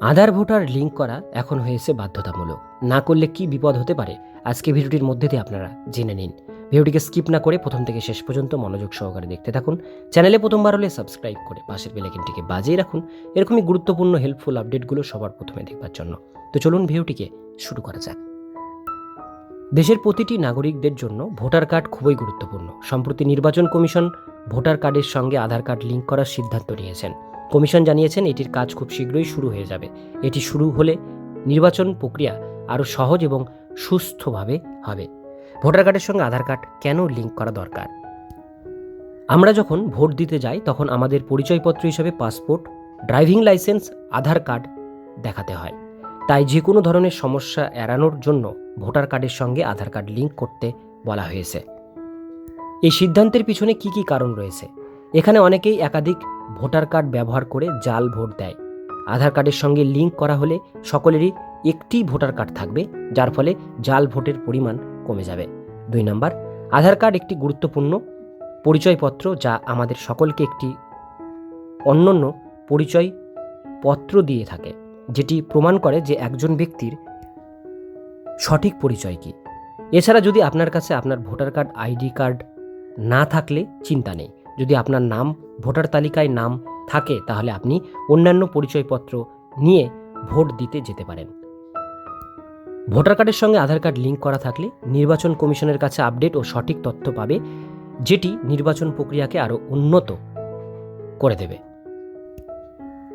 আধার voter link করা এখন হয়েছে বাধ্যতামূলক। না করলে কি বিপদ হতে পারে? আজকে ভিডিওটির মধ্যে দিয়ে আপনারা জেনে নিন। ভিডিওটিকে স্কিপ না করে প্রথম থেকে শেষ পর্যন্ত মনোযোগ সহকারে দেখতে থাকুন। চ্যানেলে প্রথমবার হলে সাবস্ক্রাইব করে পাশের বেলাইকনটিকে বাজিয়ে রাখুন। এরকমই গুরুত্বপূর্ণ হেল্পফুল আপডেটগুলো সবার প্রথমে দেখবার জন্য। তো চলুন ভিডিওটিকে শুরু করা যাক। দেশের প্রতিটি নাগরিকদের জন্য ভোটার কার্ড খুবই গুরুত্বপূর্ণ। সম্প্রতি নির্বাচন কমিশন ভোটার কার্ডের সঙ্গে আধার কার্ড লিঙ্ক করার সিদ্ধান্ত নিয়েছেন। কমিশন জানিয়েছেন এটির কাজ খুব শীঘ্রই শুরু হয়ে যাবে। এটি শুরু হলে নির্বাচন প্রক্রিয়া আরও সহজ এবং সুস্থভাবে হবে। ভোটার কার্ডের সঙ্গে আধার কার্ড কেন লিঙ্ক করা দরকার? আমরা যখন ভোট দিতে যাই, তখন আমাদের পরিচয়পত্র হিসেবে passport, driving licence, Aadhaar card দেখাতে হয়। তাই যে কোনো ধরনের সমস্যা এড়ানোর জন্য ভোটার কার্ডের সঙ্গে আধার কার্ড লিঙ্ক করতে বলা হয়েছে। এই সিদ্ধান্তের পিছনে কি কি কারণ রয়েছে? এখানে অনেকেই একাধিক ভোটার কার্ড ব্যবহার করে জাল ভোট দেয়। আধার কার্ডের সঙ্গে লিঙ্ক করা হলে সকলেরই একটি ভোটার কার্ড থাকবে, যার ফলে জাল ভোটের পরিমাণ কমে যাবে। দুই নম্বর, আধার কার্ড একটি গুরুত্বপূর্ণ পরিচয়পত্র যা আমাদের সকলকে একটি অনন্য পরিচয় পত্র দিয়ে থাকে, যেটি প্রমাণ করে যে একজন ব্যক্তির সঠিক পরিচয় কী। এছাড়া যদি আপনার কাছে আপনার ভোটার কার্ড, আইডি কার্ড না থাকলে চিন্তা নেই। যদি আপনার নাম, ভোটার তালিকায় নাম থাকে, তাহলে আপনি অন্যান্য পরিচয়পত্র নিয়ে ভোট দিতে যেতে পারেন। ভোটার কার্ডের সঙ্গে আধার কার্ড লিঙ্ক করা থাকলে নির্বাচন কমিশনের কাছে আপডেট ও সঠিক তথ্য পাবে, যেটি নির্বাচন প্রক্রিয়াকে আরও উন্নত করে দেবে।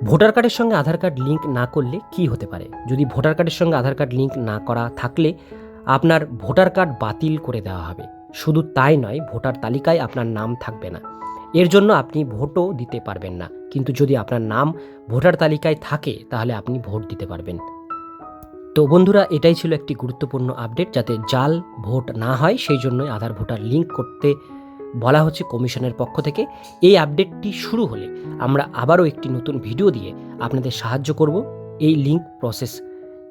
ভোটার কার্ডের সঙ্গে আধার কার্ড লিঙ্ক না করলে কি হতে পারে? যদি ভোটার কার্ডের সঙ্গে আধার কার্ড লিঙ্ক না করা থাকলে আপনার ভোটার কার্ড বাতিল করে দেওয়া হবে। শুধু তাই নয়, ভোটার তালিকায় আপনার নাম থাকবে না। এর জন্য আপনি ভোটও দিতে পারবেন না। কিন্তু যদি আপনার নাম ভোটার তালিকায় থাকে, তাহলে আপনি ভোট দিতে পারবেন। তো বন্ধুরা, এটাই ছিল একটি গুরুত্বপূর্ণ আপডেট। যাতে জাল ভোট না হয়, সেই জন্যই আধার ভোটার লিঙ্ক করতে বলা হচ্ছে কমিশনের পক্ষ থেকে। এই আপডেটটি শুরু হলে আমরা আবারও একটি নতুন ভিডিও দিয়ে আপনাদের সাহায্য করব এই লিঙ্ক প্রসেস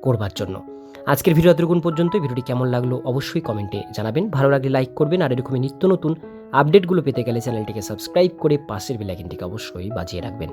করবার জন্য। আজকের ভিডিও এতটুকুন পর্যন্ত। ভিডিওটি কেমন লাগল অবশ্যই কমেন্টে জানাবেন। ভালো লাগলে লাইক করবেন আর এরকমই নিত্য নতুন আপডেটগুলো পেতে গেলে চ্যানেলটিকে সাবস্ক্রাইব করে পাশের বেলাইকিনটিকে অবশ্যই বাজিয়ে রাখবেন।